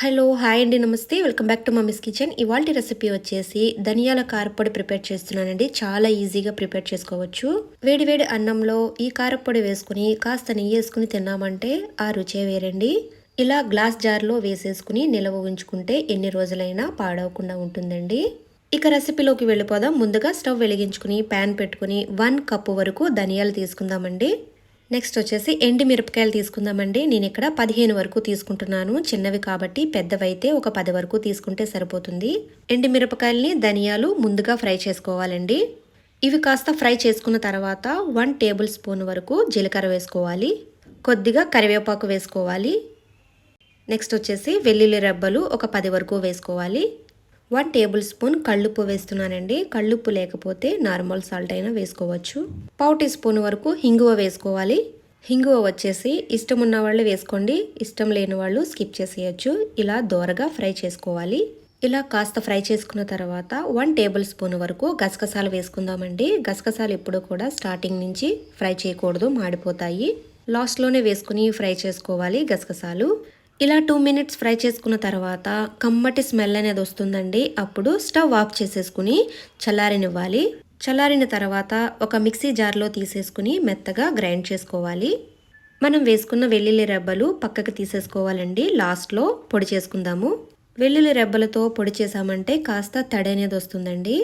Hello hi అండి namaste. Welcome back to mummy's kitchen. ఇవాళ recipe వచ్చేసి ధనియాల కారపొడి ప్రిపేర్ చేస్తున్నానండి. చాలా ఈజీగా ప్రిపేర్ చేసుకోవచ్చు. వేడివేడి అన్నంలో ఈ కారపొడి వేసుకుని కాస్త నెయ్యి వేసుకుని తిన్నామంటే ఆ రుచే వేరండి. ఇలా గ్లాస్ జార్లో వేసేసుకుని నిలవ ఉంచుకుంటే ఎన్ని రోజులైనా పాడవకుండా ఉంటుందండి. ఇక రెసిపీలోకి వెళ్ళిపోదాం. ముందుగా స్టవ్ వెలిగించుకుని ప్యాన్ పెట్టుకుని వన్ కప్పు వరకు ధనియాలు తీసుకుందామండి. నెక్స్ట్ వచ్చేసి ఎండి మిరపకాయలు తీసుకుందామండి. నేను ఇక్కడ పదిహేను వరకు తీసుకుంటున్నాను. చిన్నవి కాబట్టి పెద్దవైతే ఒక పది వరకు తీసుకుంటే సరిపోతుంది. ఎండి మిరపకాయల్ని ధనియాలు ముందుగా ఫ్రై చేసుకోవాలండి. ఇవి కాస్త ఫ్రై చేసుకున్న తర్వాత వన్ టేబుల్ స్పూన్ వరకు జీలకర్ర వేసుకోవాలి. కొద్దిగా కరివేపాకు వేసుకోవాలి. నెక్స్ట్ వచ్చేసి వెల్లుల్లి రెబ్బలు ఒక పది వరకు వేసుకోవాలి. వన్ టేబుల్ స్పూన్ కళ్ళుప్పు వేస్తున్నానండి. కళ్ళుప్పు లేకపోతే నార్మల్ సాల్ట్ అయినా వేసుకోవచ్చు. పావు టీ స్పూన్ వరకు హింగువ వేసుకోవాలి. హింగువ వచ్చేసి ఇష్టం ఉన్న వాళ్ళు వేసుకోండి. ఇష్టం లేని వాళ్ళు స్కిప్ చేసేయచ్చు. ఇలా దోరగా ఫ్రై చేసుకోవాలి. ఇలా కాస్త ఫ్రై చేసుకున్న తర్వాత వన్ టేబుల్ స్పూన్ వరకు గసగసాలు వేసుకుందామండి. గసగసాలు ఎప్పుడు కూడా స్టార్టింగ్ నుంచి ఫ్రై చేయకూడదు మాడిపోతాయి. లాస్ట్లోనే వేసుకుని ఫ్రై చేసుకోవాలి గసగసాలు. ఇలా టూ మినిట్స్ ఫ్రై చేసుకున్న తర్వాత కమ్మటి స్మెల్ అనేది వస్తుందండి. అప్పుడు స్టవ్ ఆఫ్ చేసేసుకుని చల్లారనివ్వాలి. చల్లారిన తర్వాత ఒక మిక్సీ జార్లో తీసేసుకుని మెత్తగా గ్రైండ్ చేసుకోవాలి. మనం వేసుకున్న వెల్లుల్లి రెబ్బలు పక్కకు తీసేసుకోవాలండి. లాస్ట్లో పొడి చేసుకుందాము. వెల్లుల్లి రెబ్బలతో పొడి చేసామంటే కాస్త తడి అనేది వస్తుందండి.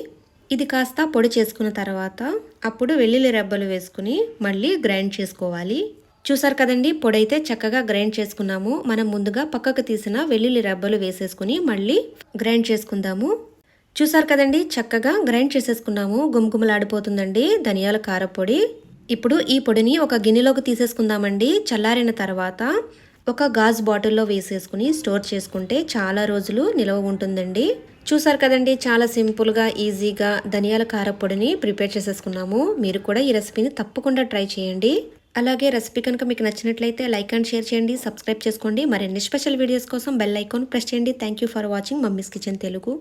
ఇది కాస్త పొడి చేసుకున్న తర్వాత అప్పుడు వెల్లుల్లి రెబ్బలు వేసుకుని మళ్ళీ గ్రైండ్ చేసుకోవాలి. చూసారు కదండి పొడైతే చక్కగా గ్రైండ్ చేసుకున్నాము. మనం ముందుగా పక్కకు తీసిన వెల్లుల్లి రెబ్బలు వేసేసుకుని మళ్ళీ గ్రైండ్ చేసుకుందాము. చూసారు కదండి చక్కగా గ్రైండ్ చేసేసుకున్నాము. గుమగుమలాడిపోతుందండి ధనియాల కారపొడి. ఇప్పుడు ఈ పొడిని ఒక గిన్నెలోకి తీసేసుకుందామండి. చల్లారిన తర్వాత ఒక గాజ్ బాటిల్లో వేసేసుకుని స్టోర్ చేసుకుంటే చాలా రోజులు నిల్వ ఉంటుందండి. చూసారు కదండి చాలా సింపుల్గా ఈజీగా ధనియాల కారపొడిని ప్రిపేర్ చేసేసుకున్నాము. మీరు కూడా ఈ రెసిపీని తప్పకుండా ట్రై చేయండి. అలాగే రెసిపీ కనుక మీకు నచ్చినట్లయితే లైక్ అండ్ షేర్ చేయండి సబ్స్క్రైబ్ చేసుకోండి. మరిన్ని స్పెషల్ వీడియోస్ కోసం బెల్ ఐకాన్ ప్రెస్ చేయండి. Thank you for watching mummy's kitchen Telugu.